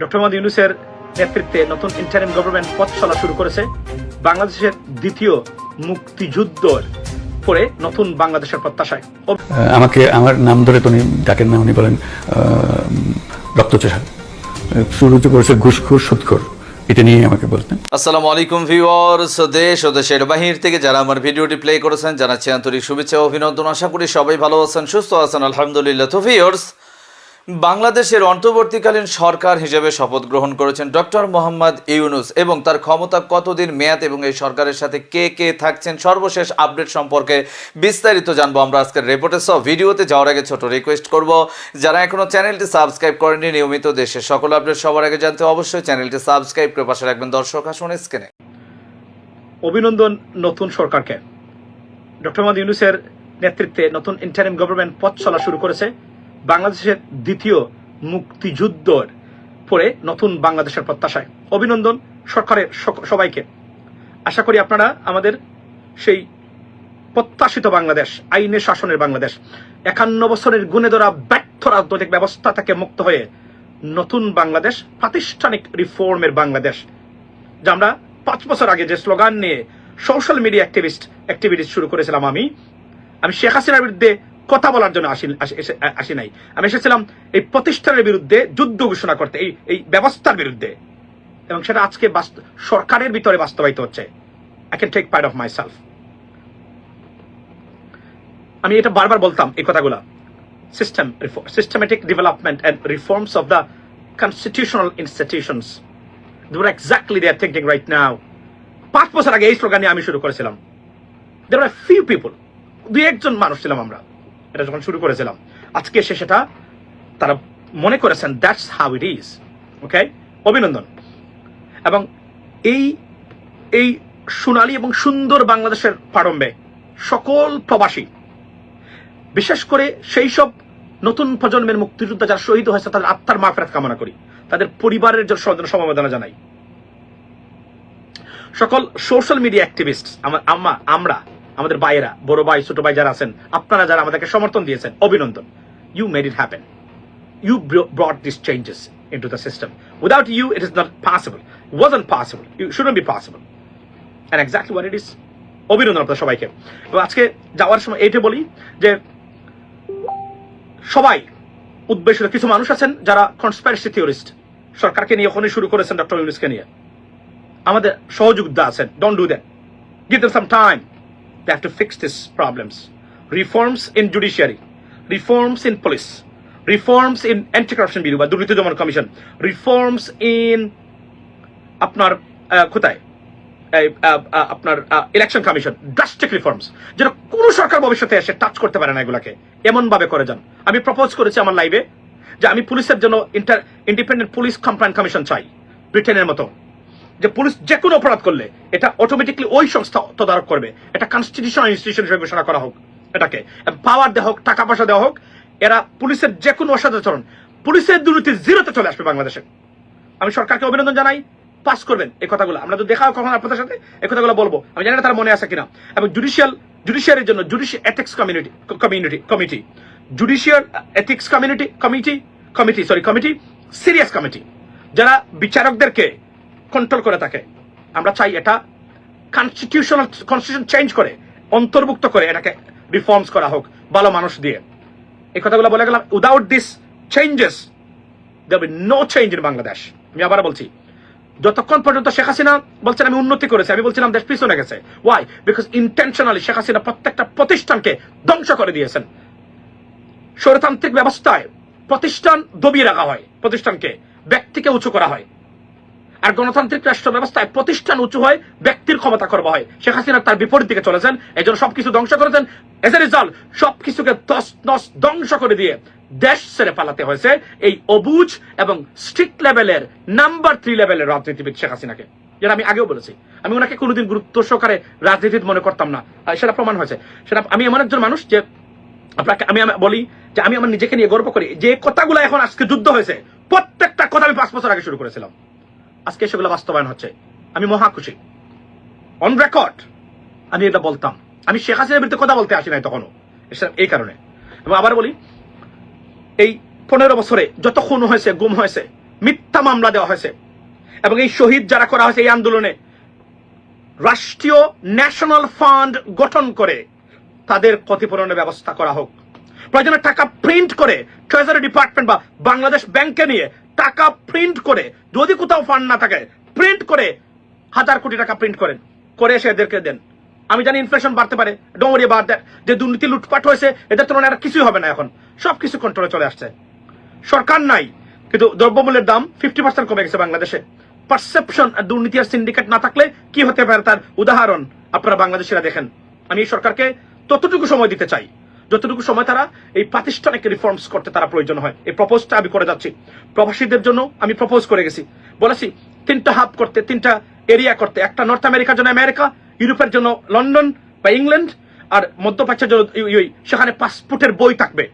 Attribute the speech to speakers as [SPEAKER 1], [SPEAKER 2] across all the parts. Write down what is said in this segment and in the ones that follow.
[SPEAKER 1] Doctor Mohammad ইউনুসের নেতৃত্বে নতুন ইন্টারিম গভর্নমেন্ট পথ চলা শুরু করেছে বাংলাদেশের দ্বিতীয় মুক্তিযুদ্ধর পরে নতুন বাংলাদেশের প্রত্যাশায়। ও-
[SPEAKER 2] আমাকে আমার নাম ধরে তো উনি ডাকেন না উনি বলেন রক্তচোষা শুরু করেছে ঘুষখোর সুদখোর এটা নিয়ে আমাকে বলতেন।
[SPEAKER 3] আসসালামু আলাইকুম ভিউয়ার্স দেশ ও দেশের বাহির থেকে যারা আমার ভিডিওটি প্লে করেছেন জানাচ্ছি আন্তরিক শুভেচ্ছা অভিনন্দন। আশা করি সবাই ভালো আছেন সুস্থ আছেন আলহামদুলিল্লাহ। তো ভিউয়ার্স বাংলাদেশের অন্তর্বর্তীকালীন সরকার হিসেবে শপথ গ্রহণ করেছেন ডক্টর মোহাম্মদ ইউনুস এবং তার ক্ষমতা কতদিন মেয়াদ এবং এই সরকারের সাথে কে কে থাকছেন সর্বশেষ আপডেট সম্পর্কে বিস্তারিত জানব আমরা আজকের রিপোর্টে সব ভিডিওতে যাওয়ার আগে ছোট রিকোয়েস্ট করব, যারা এখনও চ্যানেলটি সাবস্ক্রাইব করেননি, নিয়মিত দেশের সকল আপডেট সবার আগে জানতে অবশ্যই চ্যানেলটি সাবস্ক্রাইব করে পাশে রাখবেন। দর্শক, আসুন স্ক্রিনে
[SPEAKER 1] অভিনন্দন নতুন সরকারকে। ডক্টর মোহাম্মদ ইউনুসের নেতৃত্বে নতুন ইন্টারিম গভর্নমেন্ট পথ চলা শুরু করেছে। বাংলাদেশের দ্বিতীয় মুক্তিযুদ্ধর পরে নতুন বাংলাদেশের প্রত্যাশায়। অভিনন্দন সরকারের সবাইকে। আশা করি আপনারা আমাদের সেই প্রত্যাশিত বাংলাদেশ, আইনের শাসনের বাংলাদেশ, একান্ন বছরের গুণে ধরা ব্যর্থ রাজনৈতিক ব্যবস্থা থেকে মুক্ত হয়ে নতুন বাংলাদেশ, প্রাতিষ্ঠানিক রিফর্মের বাংলাদেশ। যা আমরা পাঁচ বছর আগে যে স্লোগান নিয়ে সোশ্যাল মিডিয়া অ্যাক্টিভিস্ট অ্যাক্টিভিটিস শুরু করেছিলাম আমি আমি শেখ হাসিনার বিরুদ্ধে কথা বলার জন্য আসি আসি- নাই। আমি এসেছিলাম এই প্রতিষ্ঠানের বিরুদ্ধে যুদ্ধ ঘোষণা করতে, এই এই ব্যবস্থার বিরুদ্ধে। এবং সেটা আজকে সরকারের ভিতরে বাস্তবায়িত হচ্ছে। I can take part of myself আমি এটা বারবার বলতাম এই কথাগুলা। System systematic development and reforms of the constitutional institutions they exactly they are thinking right now পাঁচ বছর আগে এই স্লোগান নিয়ে আমি শুরু করেছিলাম। আর ফিউ পিপল দুই একজন মানুষ ছিলাম আমরা। এটা যখন শুরু করেছিলাম, আজকে এসে সেটা তারা মনে করেছেন that's how it is okay অভিনন্দন। এবং এই এই সোনালী এবং সুন্দর বাংলাদেশের প্রারম্ভে সকল প্রবাসী, বিশেষ করে সেই সব নতুন প্রজন্মের মুক্তিযোদ্ধা যারা শহীদ হয়েছে, তাদের আত্মার মাফেরাত কামনা করি। তাদের পরিবারের জন্য সম- সমবেদনা জানাই। সকল সোশ্যাল মিডিয়া অ্যাক্টিভিস্ট আমরা আমরা আমাদের ভাইয়েরা বড় ভাই ছোট ভাই যারা আছেন আপনারা যারা আমাদেরকে সমর্থন দিয়েছেন অভিনন্দন you made it happen you br- brought these changes into the system. Without you, it is not possible. It wasn't possible. It shouldn't be possible. And exactly what it is. অভিনন্দন আপনার সবাইকে এবং আজকে যাওয়ার সময় এইটা বলি যে সবাই উদ্বেশিত কিছু মানুষ আছেন যারা কনস্পাইরেসি থিওরিস্ট সরকারকে নিয়ে ওখানে শুরু করেছেন ডক্টর ইউনুসকে নিয়ে আমাদের সহযোগিতা আছেন don't do that give them some time. They have to fix these problems. Reforms in judiciary, reforms in police, reforms in anti-corruption bureau বা দুর্নীতি দমন কমিশন reforms in আপনার কোথায় আপনার ইলেকশন কমিশন ড্রাস্টিক রিফর্মস যেটা কোন সরকার ভবিষ্যতে এসে টাচ করতে পারে না এগুলাকে। এমন ভাবে করে যান। আমি প্রপোজ করেছি আমার লাইভে যে আমি পুলিশের জন্য inter independent police complain commission চাই। ব্রিটেনের মতো। যে পুলিশ যে কোনো অপরাধ করলে এটা অটোমেটিকলি ওই সংস্থা তদারক করবে। এটা কনস্টিটিউশনাল ইনস্টিটিউশন হিসেবে ঘোষণা করা হোক, এটাকে। পাওয়ার দেওয়া হোক, টাকা পয়সা দেওয়া হোক, এরা পুলিশের যে কোনো অসদাচরণ পুলিশের দুর্নীতি জিরোতে চলে আসবে বাংলাদেশে। আমি সরকারকে অভিনন্দন জানাই পাস করবেন এই কথাগুলো। আমরা তো দেখা হোক কখন আপনাদের সাথে, এই কথাগুলো বলব। আমি জানি না তার মনে আছে কিনা। এবং জুডিশিয়াল জুডিশিয়ারির জন্য judicial ethics community community committee judicial ethics community committee committee sorry committee serious committee যারা বিচারকদেরকে কন্ট্রোল করে থাকে আমরা চাই এটা কনস্টিটিউশনাল কনস্টিটিউশন চেঞ্জ করে, অন্তর্ভুক্ত করে এটাকে রিফর্মস করা হোক, ভালো মানুষ দিয়ে। এই কথাগুলো বলে গেলাম without this changes there no change in Bangladesh আমি আবার বলছি, যতক্ষণ পর্যন্ত শেখ হাসিনা বলছেন আমি উন্নতি করেছি, আমি বলছিলাম দেশ পিছনে গেছে। Why because intentionally Sheikh Hasina প্রত্যেকটা প্রতিষ্ঠানকে ধ্বংস করে দিয়েছেন। স্বরতান্ত্রিক ব্যবস্থায় প্রতিষ্ঠান দবিয়ে রাখা হয়, প্রতিষ্ঠানকে, ব্যক্তিকে উঁচু করা হয়। আর গণতান্ত্রিক রাষ্ট্র ব্যবস্থায় প্রতিষ্ঠান উঁচু হয়, ব্যক্তির ক্ষমতা করবা হয়। শেখ হাসিনা তার বিপরীত দিকে চলেছেন, এই জন্য সবকিছু ধ্বংস করেছেন। এজ এ রেজাল্ট সবকিছুকে ধ্বংস করে দিয়ে দেশ ছেড়ে পালাতে হয়েছে। এই অবুজ এবং স্ট্রিক্ট লেভেলের নাম্বার থ্রি লেভেলের রাজনীতিবিদ শেখ হাসিনাকে। যেটা আমি আগেও বলেছি। আমি ওনাকে কোনোদিন গুরুত্ব সহকারে রাজনীতিবিদ মনে করতাম না। সেটা প্রমাণ হয়েছে। সেটা আমি এমন একজন মানুষ যে আপনাকে আমি বলি যে আমি আমার নিজেকে নিয়ে গর্ব করি। যে কথাগুলো এখন আজকে যুদ্ধ হয়েছে, প্রত্যেকটা কথা আমি পাঁচ বছর আগে শুরু করেছিলাম। আজকে সেগুলো বাস্তবায়ন হচ্ছে। আমি মহা খুশি। অন রেকর্ড আমি এটা বলতাম। আমি শেখ হাসিনার বিরুদ্ধে কথা বলতে আসি নাই তখনও। এই কারণে। এবং আবার বলি, এই পনেরো বছরে যত খুন হয়েছে, গুম হয়েছে, মিথ্যা মামলা দেওয়া হয়েছে, এবং এই শহীদ যারা করা হয়েছে এই আন্দোলনে রাষ্ট্রীয় ন্যাশনাল ফান্ড গঠন করে তাদের ক্ষতিপূরণের ব্যবস্থা করা হোক। প্রয়োজনে টাকা প্রিন্ট করে ট্রেজারি ডিপার্টমেন্ট বা বাংলাদেশ ব্যাংকে নিয়ে টাকা প্রিন্ট করে, যদি কোথাও ফান্ড না থাকে প্রিন্ট করে হাজার কোটি টাকা প্রিন্ট করেন। করে এসে এদেরকে দেন। আমি জানি ইনফ্লেশন বাড়তে পারে। ডোমরি বার দ্যাট যে দুর্নীতি লুটপাট হয়েছে, এদের তুলনায় আর কিছুই হবে না এখন। সবকিছু কন্ট্রোলে চলে আসছে। সরকার নাই, কিন্তু দ্রব্যমূল্যের দাম ফিফটি পার্সেন্ট কমে গেছে বাংলাদেশে। পারসেপশন আর দুর্নীতি আর সিন্ডিকেট না থাকলে কি হতে পারে তার উদাহরণ আপনারা বাংলাদেশিরা দেখেন। আমি এই সরকারকে ততটুকু সময় দিতে চাই। যতটুকু সময় তারা এই প্রাতিষ্ঠানিক রিফর্মস করতে তারা প্রয়োজন হয়। এই প্রপোজটা আমি করে যাচ্ছি। প্রবাসীদের জন্য আমি প্রপোজ করে গেছি। বলেছি, তিনটা হাব করতে, তিনটা এরিয়া করতে। একটা নর্থ আমেরিকার জন্য আমেরিকা ইউরোপের জন্য লন্ডন বা ইংল্যান্ড আর মধ্যপ্রাচ্যের জন্য সেখানে পাসপোর্টের বই থাকবে।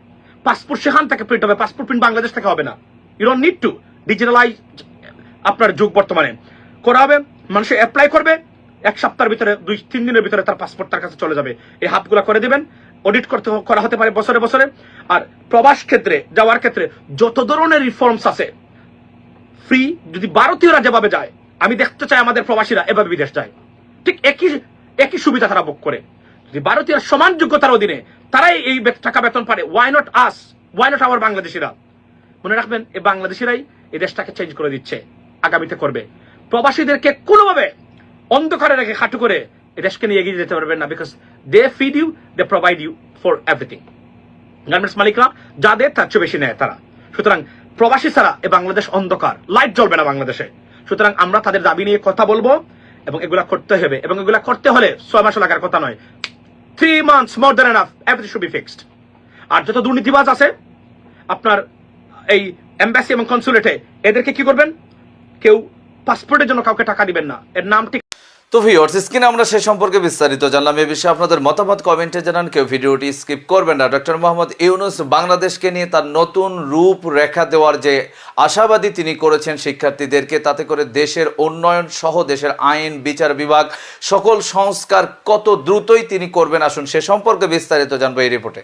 [SPEAKER 1] পাসপোর্ট সেখান থেকে প্রিন্ট হবে। পাসপোর্ট প্রিন্ট বাংলাদেশ থেকে হবে না। You don't need to digitalize আপনার যুগ বর্তমানে। করা হবে মানুষ অ্যাপ্লাই করবে, এক সপ্তাহের ভিতরে, দুই তিন দিনের ভিতরে তার পাসপোর্ট তার কাছে চলে যাবে। এই হাবগুলো করে দিবেন। অডিট করতে করা হতে পারে বছরে বছরে। আর প্রবাস ক্ষেত্রে, যাওয়ার ক্ষেত্রে যত ধরনের রিফর্মস আছে ফ্রি যদি ভারতীয়রা যেভাবে যায়, আমি দেখতে চাই আমাদের প্রবাসীরা এভাবে বিদেশ যায়। ঠিক একই একই সুবিধা তারা ভোগ করে। যদি ভারতীয় সমান যোগ্যতার অধীনে তারাই এই টাকা বেতন পারে why not us why not আমার বাংলাদেশিরা? মনে রাখবেন, এই বাংলাদেশিরাই এই দেশটাকে চেঞ্জ করে দিচ্ছে, আগামীতে করবে। প্রবাসীদেরকে কোনোভাবে অন্ধকারে রেখে খাটু করে দেশকে নিয়ে এগিয়ে যেতে পারবেন না because they feed you they provide you for everything garments মালিকরা, যাদের তার চেয়ে বেশি নেয় তারা। সুতরাং প্রবাসী ছাড়া এ বাংলাদেশ অন্ধকার লাইট জ্বলবে না বাংলাদেশে। সুতরাং আমরা তাদের দাবি নিয়ে কথা বলব, এবং এগুলা করতে হবে, এবং এগুলা করতে হলে ছয় মাস লাগার কথা নয়। Three months more than enough everything should be fixed আর যত দুর্নীতিবাজ আছে, আপনার এই এম্বাসি এবং কনসুলেটে এদেরকে কি করবেন? কেউ পাসপোর্টের জন্য কাউকে টাকা দিবেন না। এর নাম ঠিক
[SPEAKER 3] তো ভিউয়ার্স স্ক্রিনে আমরা সে সম্পর্কে বিস্তারিত জানলাম। এ বিষয়ে আপনাদের মতামত কমেন্টে জানান। কেউ ভিডিওটি স্কিপ করবেন না। ডক্টর মোহাম্মদ ইউনুস বাংলাদেশকে নিয়ে তার নতুন রূপ রেখা দেওয়ার যে আশাবাদী তিনি করেছেন শিক্ষার্থীদেরকে, তাতে করে দেশের উন্নয়ন সহ দেশের আইন, বিচার বিভাগ সকল সংস্কার কত দ্রুতই তিনি করবেন? আসুন সে সম্পর্কে বিস্তারিত জানব এই রিপোর্টে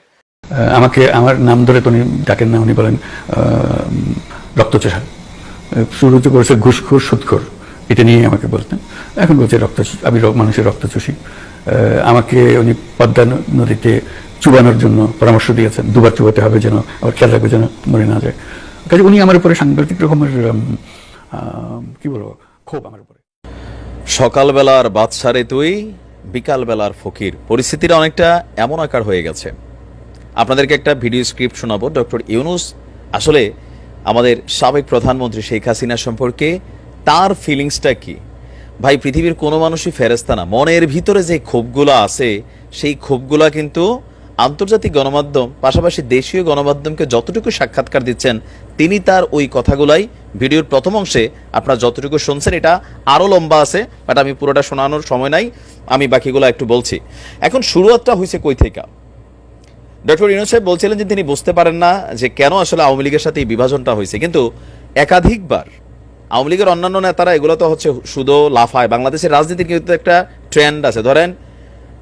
[SPEAKER 2] আমাকে, আমার নাম ধরে উনি ডাকেন না, উনি বলেন রক্তচোষা শুরু করেছে ঘুষখোর সুদখোর এটা নিয়ে আমাকে বলতেন। এখন বলছে রক্ত আমি মানুষের রক্তচোষী। আমাকে উনি পদ্মা নদীতে চুবানোর জন্য পরামর্শ দিয়েছেন, দুবার চুবাতে হবে যেন আবার খেয়াল রাখবে যেন মরে না যায়। কাজে উনি আমার উপরে সাংঘাতিক রকমের কি বলব, ক্ষোভ আমার উপরে।
[SPEAKER 4] সকালবেলার বাদশারে তুই বিকালবেলার ফকির। পরিস্থিতিটা অনেকটা এমন আকার হয়ে গেছে। আপনাদেরকে একটা ভিডিও স্ক্রিপ্ট শোনাবো। ডক্টর ইউনুস, আসলে আমাদের সাবেক প্রধানমন্ত্রী শেখ হাসিনা সম্পর্কে তার ফিলিংসটা কি? ভাই, পৃথিবীর কোনো মানুষই ফেরেস্তা না। মনের ভিতরে যে ক্ষোভগুলো আছে, সেই ক্ষোভগুলা কিন্তু আন্তর্জাতিক গণমাধ্যম, পাশাপাশি দেশীয় গণমাধ্যমকে যতটুকু সাক্ষাৎকার দিচ্ছেন, তিনি তার ওই কথাগুলাই ভিডিওর প্রথম অংশে আপনারা যতটুকু শুনছেন, এটা আরও লম্বা আছে বাট আমি পুরোটা শোনানোর সময় নাই, আমি বাকিগুলো একটু বলছি। এখন শুরুয়াতটা হয়েছে কই থেকে ডক্টর ইউনুস সাহেব বলছিলেন যে তিনি বুঝতে পারেন না যে কেন আসলে আওয়ামী লীগের সাথে এই বিভাজনটা হয়েছে কিন্তু একাধিকবার আওয়ামী লীগের অন্যান্য নেতারা এগুলো তো হচ্ছে শুধু লাফায়। বাংলাদেশের রাজনীতির কিন্তু একটা ট্রেন্ড আছে। ধরেন,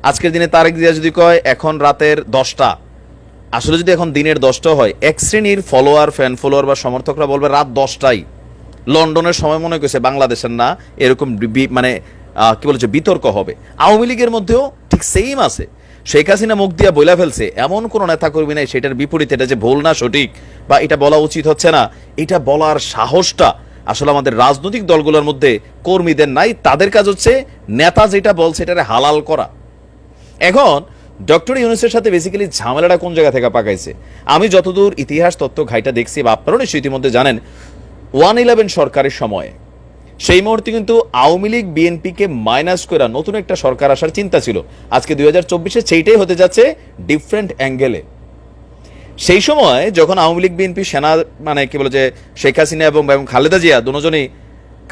[SPEAKER 4] আজকের দিনে তারেক জিয়া যদি কয়, এখন রাতের দশটা, আসলে যদি এখন দিনের দশটা হয়, এক শ্রেণির ফলোয়ার ফ্যান ফলোয়ার বা সমর্থকরা বলবে রাত দশটাই। লন্ডনের সময় মনে করছে বাংলাদেশের না, এরকম মানে কি বলেছে বিতর্ক হবে। আওয়ামী লীগের মধ্যেও ঠিক সেম আছে। শেখ হাসিনা মুখ দিয়া বইলা ফেলছে, এমন কোনো নেতা কর্মী নাই, সেটার বিপরীতে, এটা যে ভুল না সঠিক, বা এটা বলা উচিত হচ্ছে না, এটা বলার সাহসটা আসলে আমাদের রাজনৈতিক দলগুলোর মধ্যে কর্মীদের নাই, তাদের কাজ হচ্ছে নেতা যেটা বলছে এটারে হালাল করা। এখন, ডক্টর ইউনুসের সাথে বেসিক্যালি ঝামেলাটা কোন জায়গা থেকে পাকাইছে? আমি যতদূর ইতিহাস, তথ্য ঘাইটা দেখছি বা আপনারাও নিশ্চয়ই ইতিমধ্যে জানেন, ওয়ান ইলেভেন সরকারের সময়ে সেই মুহূর্তে কিন্তু আওয়ামী লীগ বিএনপিকে মাইনাস করে নতুন একটা সরকার আসার চিন্তা ছিল। আজকে দুই হাজার চব্বিশে সেইটাই হতে যাচ্ছে ডিফারেন্ট অ্যাঙ্গেলে সেই সময় যখন আওয়ামী লীগ, বিএনপি, সেনা মানে কি বলে যে শেখ হাসিনা এবং এবং খালেদা জিয়া দুজনই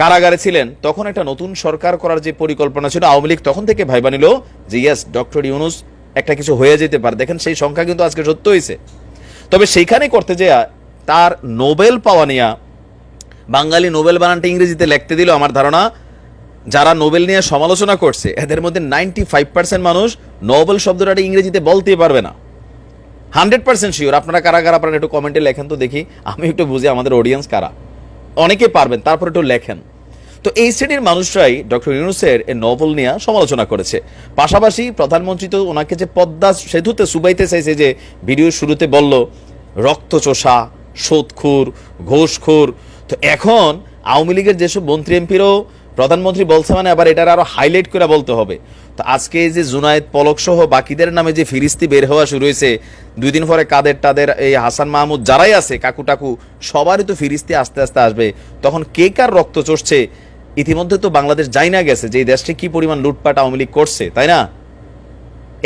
[SPEAKER 4] কারাগারে ছিলেন, তখন একটা নতুন সরকার করার যে পরিকল্পনা ছিল, আওয়ামী লীগ তখন থেকে ভাইবা নিল যে ইয়াস ডক্টর ইউনুস, একটা কিছু হয়ে যেতে পারে। দেখেন সেই সংখ্যা কিন্তু আজকে সত্য হয়েছে তবে সেইখানে করতে যেয়া তার নোবেল পাওয়া নিয়া বাঙালি নোবেল বানানটা ইংরেজিতে লিখতে দিল আমার ধারণা, যারা নোবেল নিয়ে সমালোচনা করছে, এদের মধ্যে নাইনটি ফাইভ পার্সেন্ট মানুষ নোবেল শব্দটা ইংরেজিতে বলতেই পারবে না। Hundred percent sure. আপনারা কারা কারা আপনারা একটু কমেন্টে লেখেন তো দেখি। আমি একটু বুঝি আমাদের অডিয়েন্স কারা। অনেকে পারবেন, তারপর একটু লেখেন। তো এই শ্রেণির মানুষরাই ডক্টর ইউনুসের এই নভেল নিয়ে সমালোচনা করেছে। পাশাপাশি প্রধানমন্ত্রী তো ওনাকে যে পদ্মা সেতুতে সুবাইতে চাইছে যে ভিডিও শুরুতে বলল, রক্তচোষা, সোদখুর, ঘোষখুর। তো এখন আওয়ামী লীগের যেসব মন্ত্রী এমপিরও প্রধানমন্ত্রী বলছে মানে আবার এটার আরও হাইলাইট করে বলতে হবে। তো আজকে যে জুনায়েদ পলক সহ বাকিদের নামে যে ফিরিস্তি বের হওয়া শুরু হয়েছে, দুই দিন পরে কাদের টাদের এই হাসান মাহমুদ যারাই আছে, কাকু টাকু, সবারই তো ফিরিস্তি আস্তে আস্তে আসবে। তখন কে কার রক্ত চড়ছে? ইতিমধ্যে তো বাংলাদেশ যাই না গেছে যে এই দেশটি কি পরিমাণ লুটপাট আওয়ামী লীগ করছে, তাই না?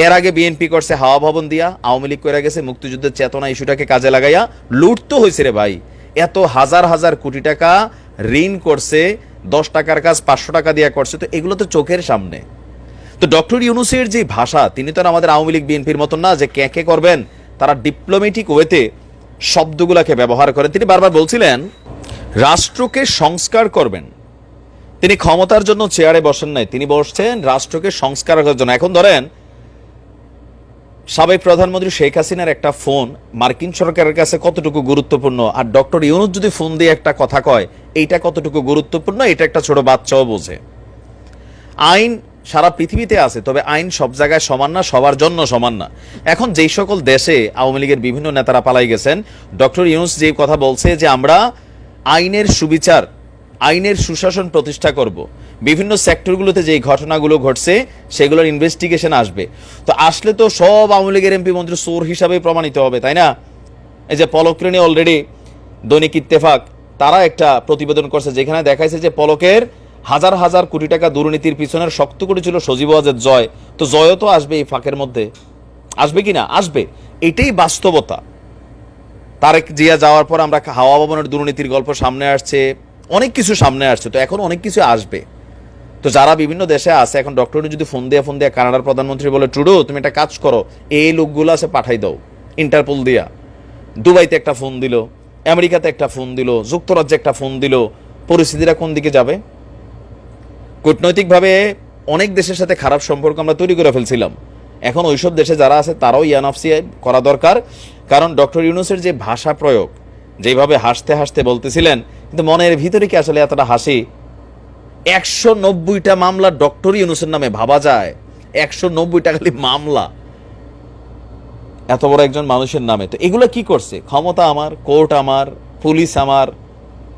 [SPEAKER 4] এর আগে বিএনপি করছে হাওয়া ভবন দিয়া, আওয়ামী লীগ করে গেছে মুক্তিযুদ্ধের চেতনা ইস্যুটাকে কাজে লাগাইয়া লুট তো হয়েছে রে ভাই। এত হাজার হাজার কোটি টাকা ঋণ করছে, দশ টাকার কাজ পাঁচশো টাকা দিয়া করছে, তো এগুলো তো চোখের সামনে। তো ডক্টর ইউনুসের যে ভাষা, তিনি তো আমাদের আওয়ামী লীগ বিএনপির মতন না যে কে কে করবেন, তারা ডিপ্লোমেটিক ওয়েতে শব্দগুলোকে ব্যবহার করেন তিনি বারবার বলছিলেন, রাষ্ট্রকে সংস্কার করবেন। তিনি ক্ষমতার জন্য চেয়ারে বসেন নাই, তিনি বসছেন রাষ্ট্রকে সংস্কার করার জন্য। এখন ধরেন, সাবেক প্রধানমন্ত্রী শেখ হাসিনার একটা ফোন মার্কিন সরকারের কাছে কতটুকু গুরুত্বপূর্ণ? আর ডক্টর ইউনুস যদি ফোন দিয়ে একটা কথা কয়, এইটা কতটুকু গুরুত্বপূর্ণ? এটা একটা ছোট বাচ্চাও বোঝে। আইন সারা পৃথিবীতে আছে, তবে আইন সব জায়গায় সমান না, সবার জন্য সমান না। এখন যেই সকল দেশে আওয়ামী লীগের বিভিন্ন নেতারা পালাই গেছেন, ডক্টর ইউনুস যে কথা বলছে যে আমরা আইনের সুবিচার, আইনের সুশাসন প্রতিষ্ঠা করব। বিভিন্ন সেক্টরগুলোতে যেই ঘটনাগুলো ঘটছে, সেগুলোর ইনভেস্টিগেশন আসবে। তো আসলে তো সব আওয়ামী লীগের এমপি মন্ত্রী সোর হিসাবে প্রমাণিত হবে, তাই না? এই যে পলকরেণী অলরেডি দৈনিক ইত্তেফাক, তারা একটা প্রতিবেদন করছে, যেখানে দেখাইছে যে পলকের হাজার হাজার কোটি টাকা দুর্নীতির পিছনের শক্ত করে ছিল সজীব ওয়াজের জয়। তো জয়ও তো আসবে এই ফাঁকের মধ্যে। আসবে কি না? আসবে। এটাই বাস্তবতা। তারেক জিয়া যাওয়ার পর আমরা হাওয়া ভবনের দুর্নীতির গল্প সামনে আসছে, অনেক কিছু সামনে আসছে, তো এখন অনেক কিছু আসবে। তো যারা বিভিন্ন দেশে আছে, এখন ডক্টর যদি ফোন দিয়ে ফোন দিয়ে কানাডার প্রধানমন্ত্রী বলে টুডো তুমি একটা কাজ করো, এই লোকগুলো আছে পাঠাই দাও। ইন্টারপোল দিয়া। দুবাইতে একটা ফোন দিল, আমেরিকাতে একটা ফোন দিল, যুক্তরাজ্যে একটা ফোন দিল, পরিস্থিতিটা কোন দিকে যাবে? কূটনৈতিকভাবে অনেক দেশের সাথে খারাপ সম্পর্ক আমরা তৈরি করে ফেলছিলাম। এখন ওইসব দেশে যারা আছে, তারাও ইয়ানফসি করা দরকার। কারণ ডক্টর ইউনুসের যে ভাষা প্রয়োগ, যেভাবে হাসতে হাসতে বলতেছিলেন, কিন্তু মনের ভিতরে কি আসলে এতটা হাসি? একশো নব্বইটা মামলা ডক্টর ইউনুসের নামে ভাবা যায়। একশো নব্বইটা খালি মামলা। এত বড় একজন মানুষের নামে। তো এগুলো কি করছে? ক্ষমতা আমার, কোর্ট আমার, পুলিশ আমার